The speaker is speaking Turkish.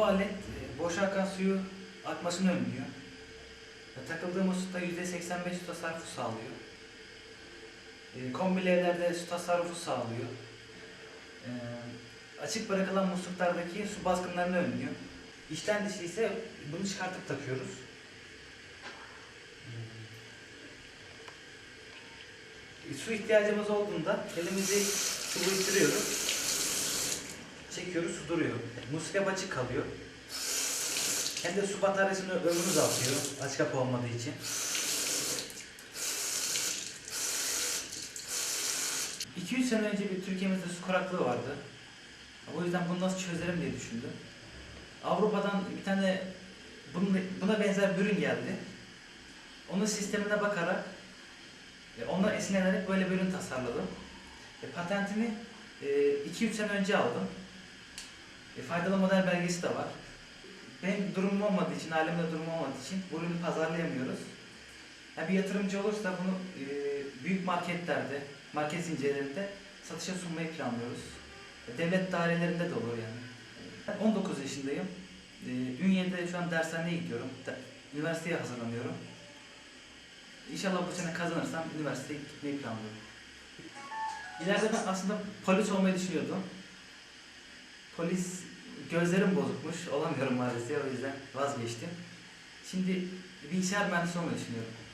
alet e, boş akan suyu akmasını önlüyor. Ve takıldığı muslukta %85 su tasarrufu sağlıyor. E, kombili evlerde su tasarrufu sağlıyor. E, açık bırakılan musluklardaki su baskınlarını önlüyor. İçten dışı ise bunu çıkartıp takıyoruz. E, su ihtiyacımız olduğunda elimizi su biriktiriyoruz. Çekiyoruz, su duruyor. Musluk açık kalıyor. Hem de su bataryasının ömrünü azaltıyor açık kapı olmadığı için. İki üç sene önce bir Türkiye'mizde su kuraklığı vardı. O yüzden bunu nasıl çözerim diye düşündüm. Avrupa'dan bir tane buna benzer bir ürün geldi. Onun sistemine bakarak e, ondan esinlenerek böyle bir ürün tasarladım. E, patentini 2-3 sene önce aldım. E, faydalı model belgesi de var. Benim durumum olmadığı için, ailemde durum olmadığı için bu ürünü pazarlayamıyoruz. Ya bir yatırımcı olursa bunu e, büyük marketlerde, market zincirlerinde satışa sunmayı planlıyoruz. E, devlet dairelerinde de olur yani. Ben 19 yaşındayım. E, Ünye'de şu an dershaneye gidiyorum. Üniversiteye hazırlanıyorum. İnşallah bu sene kazanırsam üniversiteye gitmeyi planlıyorum. İleride ben aslında polis olmayı düşünüyordum. Polis gözlerim bozukmuş, olamıyorum maalesef o yüzden vazgeçtim. Şimdi bilgisayar mühendisi olmayı düşünüyorum.